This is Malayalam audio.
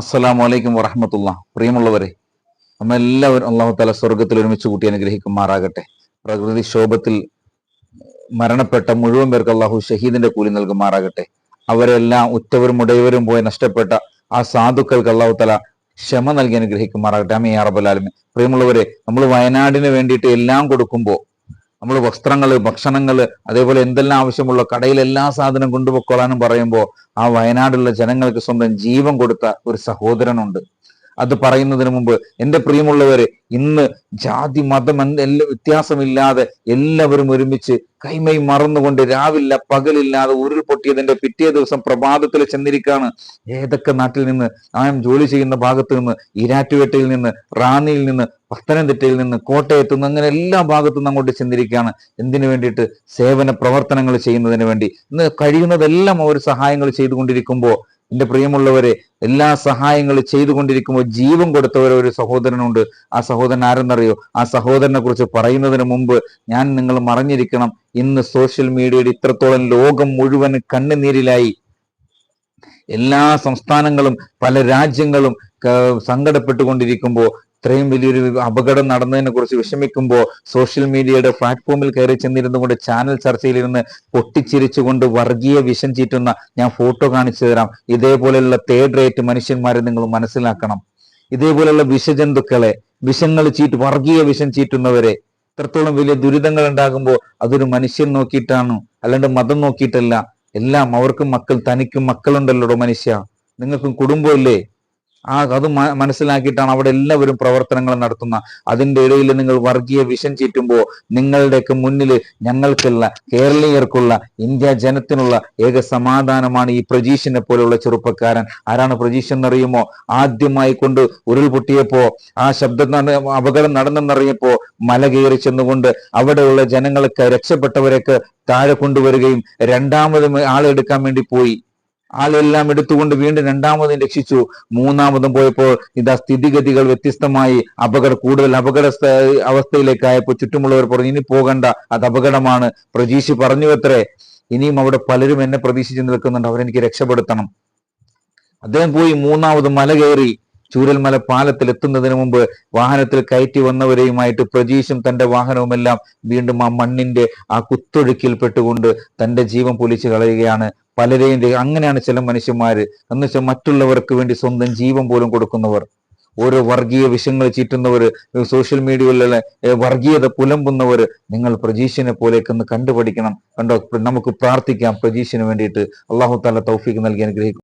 അസ്സലാമു അലൈക്കും വറഹമത്തുള്ള. പ്രിയമുള്ളവരെ നമ്മെല്ലാവരും അള്ളാഹു തല സ്വർഗത്തിൽ ഒരുമിച്ച് കൂട്ടി അനുഗ്രഹിക്കുമാറാകട്ടെ. പ്രകൃതി ക്ഷോഭത്തിൽ മരണപ്പെട്ട മുഴുവൻ പേർക്ക് അള്ളാഹു ഷഹീദിന്റെ കൂലി നൽകുമാറാകട്ടെ. അവരെല്ലാം ഉറ്റവരും ഉടയവരും പോയി നഷ്ടപ്പെട്ട ആ സാധുക്കൾക്ക് അള്ളാഹു തല ക്ഷമ നൽകി അനുഗ്രഹിക്കുമാറാകട്ടെ. അമീ അറബലാലും പ്രിയമുള്ളവരെ നമ്മൾ വയനാടിന് വേണ്ടിയിട്ട് എല്ലാം കൊടുക്കുമ്പോൾ നമ്മൾ വസ്ത്രങ്ങൾ ഭക്ഷണങ്ങൾ അതേപോലെ എന്തെല്ലാം ആവശ്യമുള്ള കടയിൽ എല്ലാ സാധനം കൊണ്ടുപോയിക്കൊള്ളാനും പറയുമ്പോൾ ആ വയനാടുള്ള ജനങ്ങൾക്ക് സ്വന്തം ജീവൻ കൊടുത്ത ഒരു സഹോദരനുണ്ട്. അത് പറയുന്നതിന് മുമ്പ് എന്റെ പ്രിയമുള്ളവരെ ഇന്ന് ജാതി മതം എല്ലാ വ്യത്യാസമില്ലാതെ എല്ലാവരും ഒരുമിച്ച് കൈമൈ മറന്നുകൊണ്ട് രാവില്ല പകലില്ലാതെ ഉരുൾപൊട്ടിയതിന്റെ പിറ്റേ ദിവസം പ്രഭാതത്തിൽ ചെന്നിരിക്കാണ്. ഏതൊക്കെ നാട്ടിൽ നിന്ന് ഞാൻ ജോലി ചെയ്യുന്ന ഭാഗത്ത് നിന്ന് ഈരാറ്റുപേട്ടയിൽ നിന്ന് റാന്നിയിൽ നിന്ന് പത്തനംതിട്ടയിൽ നിന്ന് കോട്ടയത്തു നിന്ന് അങ്ങനെ എല്ലാ ഭാഗത്തു നിന്ന് അങ്ങോട്ട് ചെന്നിരിക്കുകയാണ് എന്തിനു വേണ്ടിയിട്ട്? സേവന പ്രവർത്തനങ്ങൾ ചെയ്യുന്നതിന് വേണ്ടി. ഇന്ന് കഴിയുന്നതെല്ലാം അവർ സഹായങ്ങൾ ചെയ്തുകൊണ്ടിരിക്കുമ്പോൾ എന്റെ പ്രിയമുള്ളവരെ എല്ലാ സഹായങ്ങളും ചെയ്തുകൊണ്ടിരിക്കുമ്പോൾ ജീവൻ കൊടുത്തവർ ഒരു സഹോദരനുണ്ട്. ആ സഹോദരൻ ആരെന്നറിയോ? ആ സഹോദരനെ കുറിച്ച് പറയുന്നതിന് മുമ്പ് ഞാൻ നിങ്ങൾ മറിഞ്ഞിരിക്കണം. ഇന്ന് സോഷ്യൽ മീഡിയയുടെ ഇത്രത്തോളം ലോകം മുഴുവൻ കണ്ണുനീരിലായി. എല്ലാ സംസ്ഥാനങ്ങളും പല രാജ്യങ്ങളും സങ്കടപ്പെട്ടുകൊണ്ടിരിക്കുമ്പോൾ ഇത്രയും വലിയൊരു അപകടം നടന്നതിനെ കുറിച്ച് വിഷമിക്കുമ്പോൾ സോഷ്യൽ മീഡിയയുടെ പ്ലാറ്റ്ഫോമിൽ കയറി ചെന്നിരുന്നു കൊണ്ട് ചാനൽ ചർച്ചയിലിരുന്ന് പൊട്ടിച്ചിരിച്ചുകൊണ്ട് വർഗീയ വിഷം ചീറ്റുന്ന ഞാൻ ഫോട്ടോ കാണിച്ചു തരാം. ഇതേപോലെയുള്ള തേർഡ് റേറ്റ് മനുഷ്യന്മാരെ നിങ്ങൾ മനസ്സിലാക്കണം. ഇതേപോലെയുള്ള വിഷജന്തുക്കളെ വിഷങ്ങൾ ചീറ്റ് വർഗീയ വിഷം ചീറ്റുന്നവരെ ഇത്രത്തോളം വലിയ ദുരിതങ്ങൾ ഉണ്ടാകുമ്പോൾ അതൊരു മനുഷ്യൻ നോക്കിയിട്ടാണ് അല്ലാണ്ട് മതം നോക്കിയിട്ടല്ല. എല്ലാം അവർക്കും മക്കൾ തനിക്കും മക്കളുണ്ടല്ലോ മനുഷ്യ? നിങ്ങൾക്കും കുടുംബമില്ലേ ആ അത് മനസ്സിലാക്കിയിട്ടാണ് അവിടെ എല്ലാവരും പ്രവർത്തനങ്ങൾ നടത്തുന്ന. അതിന്റെ ഇടയിൽ നിങ്ങൾ വർഗീയ വിഷം ചീറ്റുമ്പോൾ നിങ്ങളുടെയൊക്കെ മുന്നിൽ ഞങ്ങൾക്കുള്ള കേരളീയർക്കുള്ള ഇന്ത്യ ജനത്തിനുള്ള ഏക സമാധാനമാണ് ഈ പ്രജീഷിനെ പോലെയുള്ള ചെറുപ്പക്കാരൻ. ആരാണ് പ്രജീഷ് എന്നറിയുമോ ആദ്യമായി കൊണ്ട് ഉരുൾപൊട്ടിയപ്പോ ആ ശബ്ദം അപകടം നടന്നെന്നറിയപ്പോ മല കയറി ചെന്നുകൊണ്ട് അവിടെയുള്ള ജനങ്ങൾക്ക് രക്ഷപ്പെട്ടവരൊക്കെ താഴെ കൊണ്ടുവരികയും രണ്ടാമത് ആളെടുക്കാൻ വേണ്ടി പോയി. ആളെല്ലാം എടുത്തുകൊണ്ട് വീണ്ടും രണ്ടാമതും രക്ഷിച്ചു. മൂന്നാമതും പോയപ്പോൾ ഇതാ സ്ഥിതിഗതികൾ വ്യത്യസ്തമായി അപകട കൂടുതൽ അപകട അവസ്ഥയിലേക്കായപ്പോൾ ചുറ്റുമുള്ളവർ പറഞ്ഞു ഇനി പോകണ്ട അത് അപകടമാണ്. പ്രജീഷ് പറഞ്ഞു അത്രേ ഇനിയും അവിടെ പലരും എന്നെ പ്രതീക്ഷിച്ച് നിൽക്കുന്നുണ്ട് അവരെനിക്ക് രക്ഷപ്പെടുത്തണം. അദ്ദേഹം പോയി മൂന്നാമത് മല കയറി. ചൂരൽമല പാലത്തിൽ എത്തുന്നതിന് മുമ്പ് വാഹനത്തിൽ കയറ്റി വന്നവരെയുമായിട്ട് പ്രജീഷും തന്റെ വാഹനവുമെല്ലാം വീണ്ടും ആ മണ്ണിന്റെ ആ കുത്തൊഴുക്കിൽ പെട്ടുകൊണ്ട് തന്റെ ജീവൻ പൊലിച്ചു കളയുകയാണ്. പലരെയും അങ്ങനെയാണ് ചില മനുഷ്യന്മാര്. എന്ന് വെച്ചാൽ മറ്റുള്ളവർക്ക് വേണ്ടി സ്വന്തം ജീവൻ പോലും കൊടുക്കുന്നവർ. ഓരോ വർഗീയ വിഷയങ്ങൾ ചീറ്റുന്നവർ സോഷ്യൽ മീഡിയയിലുള്ള വർഗീയത പുലമ്പുന്നവർ നിങ്ങൾ പ്രജീഷിനെ പോലേക്ക് ഒന്ന് കണ്ടുപഠിക്കണം. കണ്ടോ? നമുക്ക് പ്രാർത്ഥിക്കാം പ്രജീഷിന് വേണ്ടിയിട്ട്. അള്ളാഹു താല തൗഫീക്ക് നൽകി അനുഗ്രഹിക്കും